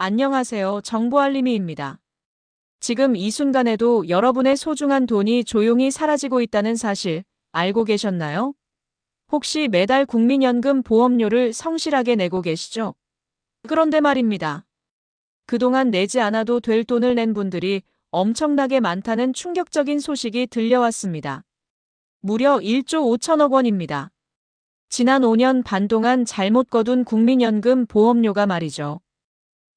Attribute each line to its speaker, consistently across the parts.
Speaker 1: 안녕하세요. 정보알림이입니다. 지금 이 순간에도 여러분의 소중한 돈이 조용히 사라지고 있다는 사실 알고 계셨나요? 혹시 매달 국민연금 보험료를 성실하게 내고 계시죠? 그런데 말입니다. 그동안 내지 않아도 될 돈을 낸 분들이 엄청나게 많다는 충격적인 소식이 들려왔습니다. 무려 1조 5천억 원입니다. 지난 5년 반 동안 잘못 거둔 국민연금 보험료가 말이죠.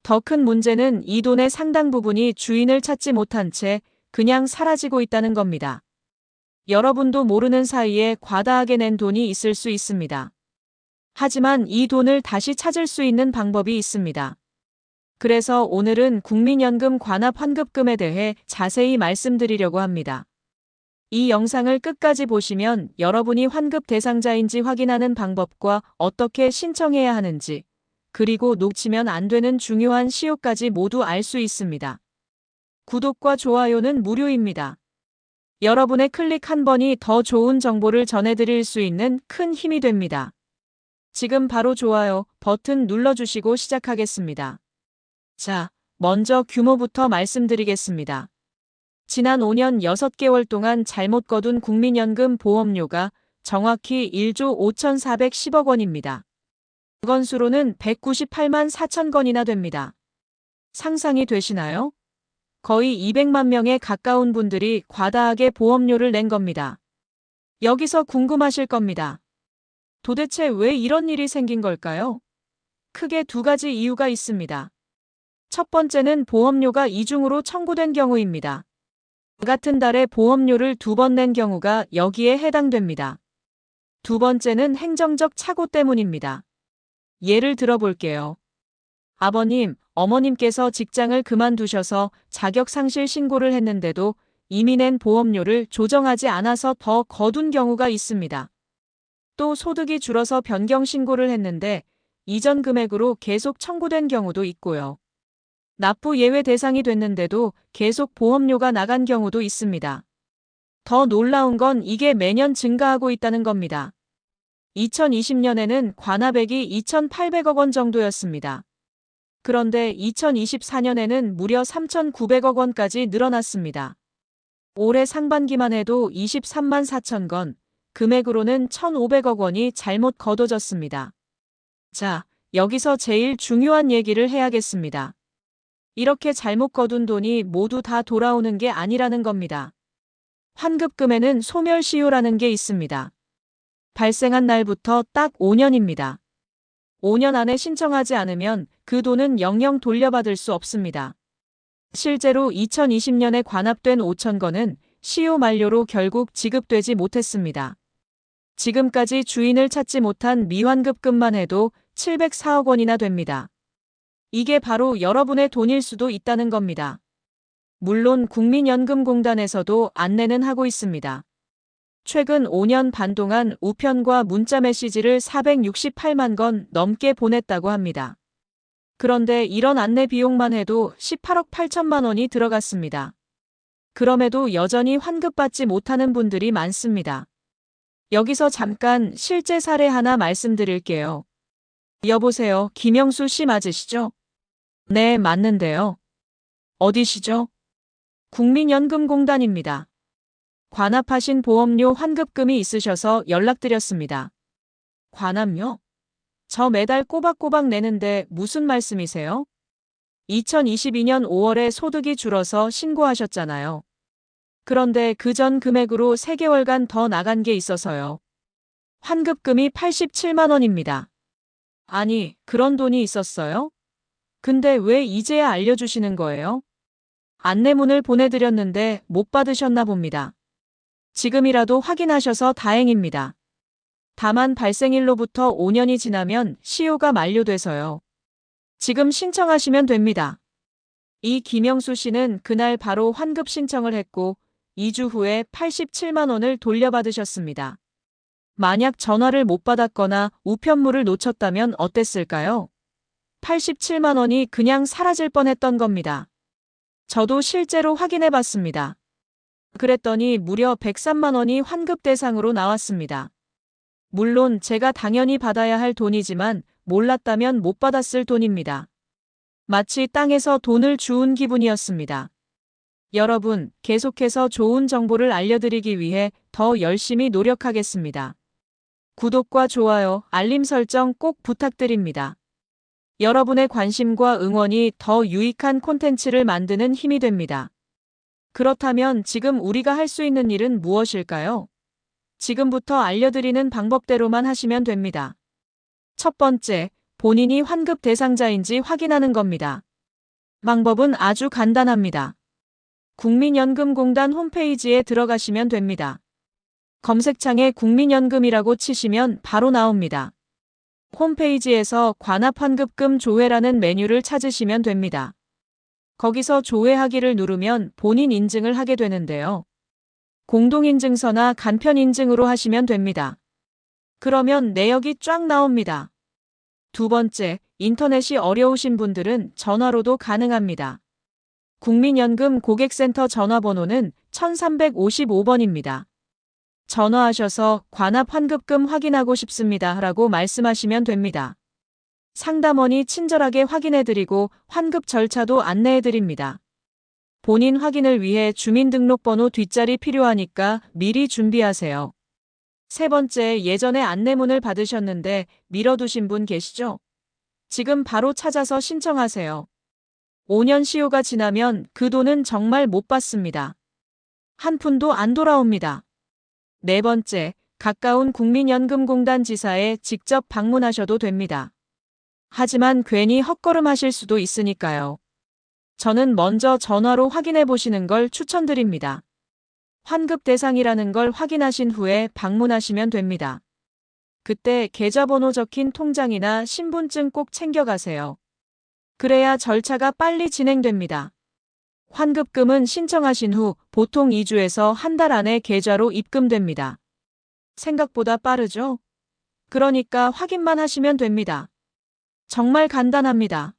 Speaker 1: 더 큰 문제는 이 돈의 상당 부분이 주인을 찾지 못한 채 그냥 사라지고 있다는 겁니다. 여러분도 모르는 사이에 과다하게 낸 돈이 있을 수 있습니다. 하지만 이 돈을 다시 찾을 수 있는 방법이 있습니다. 그래서 오늘은 국민연금 관합 환급금에 대해 자세히 말씀드리려고 합니다. 이 영상을 끝까지 보시면 여러분이 환급 대상자인지 확인하는 방법과 어떻게 신청해야 하는지, 그리고 놓치면 안 되는 중요한 시효까지 모두 알 수 있습니다. 구독과 좋아요는 무료입니다. 여러분의 클릭 한 번이 더 좋은 정보를 전해드릴 수 있는 큰 힘이 됩니다. 지금 바로 좋아요 버튼 눌러주시고 시작하겠습니다. 자, 먼저 규모부터 말씀드리겠습니다. 지난 5년 6개월 동안 잘못 거둔 국민연금 보험료가 정확히 1조 5,410억 원입니다. 건수로는 198만 4천 건이나 됩니다. 상상이 되시나요? 거의 200만 명에 가까운 분들이 과다하게 보험료를 낸 겁니다. 여기서 궁금하실 겁니다. 도대체 왜 이런 일이 생긴 걸까요? 크게 두 가지 이유가 있습니다. 첫 번째는 보험료가 이중으로 청구된 경우입니다. 같은 달에 보험료를 두 번 낸 경우가 여기에 해당됩니다. 두 번째는 행정적 착오 때문입니다. 예를 들어 볼게요. 아버님, 어머님께서 직장을 그만두셔서 자격 상실 신고를 했는데도 이미 낸 보험료를 조정하지 않아서 더 거둔 경우가 있습니다. 또 소득이 줄어서 변경 신고를 했는데 이전 금액으로 계속 청구된 경우도 있고요. 납부 예외 대상이 됐는데도 계속 보험료가 나간 경우도 있습니다. 더 놀라운 건 이게 매년 증가하고 있다는 겁니다. 2020년에는 관합액이 2,800억 원 정도였습니다. 그런데 2024년에는 무려 3,900억 원까지 늘어났습니다. 올해 상반기만 해도 23만 4천 건, 금액으로는 1,500억 원이 잘못 거둬졌습니다. 자, 여기서 제일 중요한 얘기를 해야겠습니다. 이렇게 잘못 거둔 돈이 모두 다 돌아오는 게 아니라는 겁니다. 환급금에는 소멸시효라는 게 있습니다. 발생한 날부터 딱 5년입니다. 5년 안에 신청하지 않으면 그 돈은 영영 돌려받을 수 없습니다. 실제로 2020년에 관합된 5천 건은 시효 만료로 결국 지급되지 못했습니다. 지금까지 주인을 찾지 못한 미환급금만 해도 704억 원이나 됩니다. 이게 바로 여러분의 돈일 수도 있다는 겁니다. 물론 국민연금공단에서도 안내는 하고 있습니다. 최근 5년 반 동안 우편과 문자 메시지를 468만 건 넘게 보냈다고 합니다. 그런데 이런 안내 비용만 해도 18억 8천만 원이 들어갔습니다. 그럼에도 여전히 환급받지 못하는 분들이 많습니다. 여기서 잠깐 실제 사례 하나 말씀드릴게요. 여보세요, 김영수 씨 맞으시죠? 네, 맞는데요. 어디시죠? 국민연금공단입니다. 관합하신 보험료 환급금이 있으셔서 연락드렸습니다. 관합료? 저 매달 꼬박꼬박 내는데 무슨 말씀이세요? 2022년 5월에 소득이 줄어서 신고하셨잖아요. 그런데 그 전 금액으로 3개월간 더 나간 게 있어서요. 환급금이 87만 원입니다. 아니, 그런 돈이 있었어요? 근데 왜 이제야 알려주시는 거예요? 안내문을 보내드렸는데 못 받으셨나 봅니다. 지금이라도 확인하셔서 다행입니다. 다만 발생일로부터 5년이 지나면 시효가 만료돼서요. 지금 신청하시면 됩니다. 이 김영수 씨는 그날 바로 환급 신청을 했고 2주 후에 87만 원을 돌려받으셨습니다. 만약 전화를 못 받았거나 우편물을 놓쳤다면 어땠을까요? 87만 원이 그냥 사라질 뻔했던 겁니다. 저도 실제로 확인해 봤습니다. 그랬더니 무려 103만 원이 환급 대상으로 나왔습니다. 물론 제가 당연히 받아야 할 돈이지만 몰랐다면 못 받았을 돈입니다. 마치 땅에서 돈을 주운 기분이었습니다. 여러분, 계속해서 좋은 정보를 알려드리기 위해 더 열심히 노력하겠습니다. 구독과 좋아요, 알림 설정 꼭 부탁드립니다. 여러분의 관심과 응원이 더 유익한 콘텐츠를 만드는 힘이 됩니다. 그렇다면 지금 우리가 할 수 있는 일은 무엇일까요? 지금부터 알려드리는 방법대로만 하시면 됩니다. 첫 번째, 본인이 환급 대상자인지 확인하는 겁니다. 방법은 아주 간단합니다. 국민연금공단 홈페이지에 들어가시면 됩니다. 검색창에 국민연금이라고 치시면 바로 나옵니다. 홈페이지에서 관합환급금 조회라는 메뉴를 찾으시면 됩니다. 거기서 조회하기를 누르면 본인 인증을 하게 되는데요. 공동인증서나 간편인증으로 하시면 됩니다. 그러면 내역이 쫙 나옵니다. 두 번째, 인터넷이 어려우신 분들은 전화로도 가능합니다. 국민연금 고객센터 전화번호는 1355번입니다. 전화하셔서 관합 환급금 확인하고 싶습니다. 라고 말씀하시면 됩니다. 상담원이 친절하게 확인해드리고 환급 절차도 안내해드립니다. 본인 확인을 위해 주민등록번호 뒷자리 필요하니까 미리 준비하세요. 세 번째, 예전에 안내문을 받으셨는데 밀어두신 분 계시죠? 지금 바로 찾아서 신청하세요. 5년 시효가 지나면 그 돈은 정말 못 받습니다. 한 푼도 안 돌아옵니다. 네 번째, 가까운 국민연금공단 지사에 직접 방문하셔도 됩니다. 하지만 괜히 헛걸음하실 수도 있으니까요. 저는 먼저 전화로 확인해 보시는 걸 추천드립니다. 환급 대상이라는 걸 확인하신 후에 방문하시면 됩니다. 그때 계좌번호 적힌 통장이나 신분증 꼭 챙겨가세요. 그래야 절차가 빨리 진행됩니다. 환급금은 신청하신 후 보통 2주에서 한 달 안에 계좌로 입금됩니다. 생각보다 빠르죠? 그러니까 확인만 하시면 됩니다. 정말 간단합니다.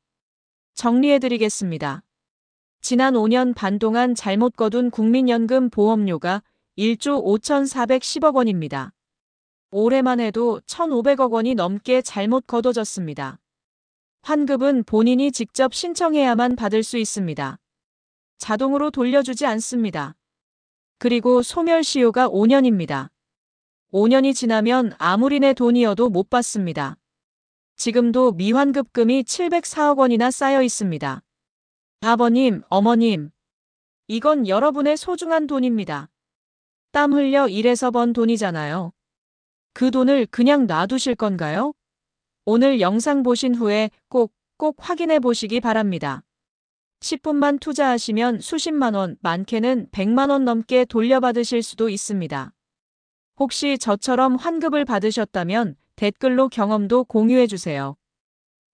Speaker 1: 정리해드리겠습니다. 지난 5년 반 동안 잘못 거둔 국민연금 보험료가 1조 5,410억 원입니다. 올해만 해도 1,500억 원이 넘게 잘못 거둬졌습니다. 환급은 본인이 직접 신청해야만 받을 수 있습니다. 자동으로 돌려주지 않습니다. 그리고 소멸시효가 5년입니다. 5년이 지나면 아무리 내 돈이어도 못 받습니다. 지금도 미환급금이 704억 원이나 쌓여 있습니다. 아버님, 어머님. 이건 여러분의 소중한 돈입니다. 땀 흘려 일해서 번 돈이잖아요. 그 돈을 그냥 놔두실 건가요? 오늘 영상 보신 후에 꼭, 꼭 확인해 보시기 바랍니다. 10분만 투자하시면 수십만 원, 많게는 100만 원 넘게 돌려받으실 수도 있습니다. 혹시 저처럼 환급을 받으셨다면 댓글로 경험도 공유해 주세요.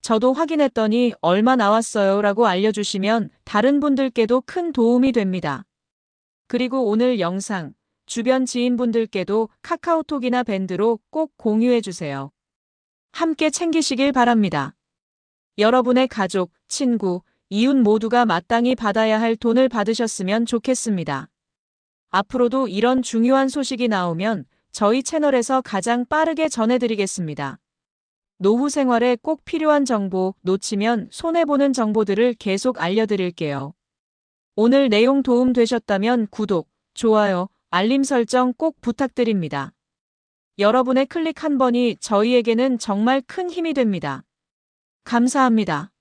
Speaker 1: 저도 확인했더니 얼마 나왔어요 라고 알려주시면 다른 분들께도 큰 도움이 됩니다. 그리고 오늘 영상, 주변 지인분들께도 카카오톡이나 밴드로 꼭 공유해 주세요. 함께 챙기시길 바랍니다. 여러분의 가족, 친구, 이웃 모두가 마땅히 받아야 할 돈을 받으셨으면 좋겠습니다. 앞으로도 이런 중요한 소식이 나오면 저희 채널에서 가장 빠르게 전해드리겠습니다. 노후 생활에 꼭 필요한 정보, 놓치면 손해보는 정보들을 계속 알려드릴게요. 오늘 내용 도움 되셨다면 구독, 좋아요, 알림 설정 꼭 부탁드립니다. 여러분의 클릭 한 번이 저희에게는 정말 큰 힘이 됩니다. 감사합니다.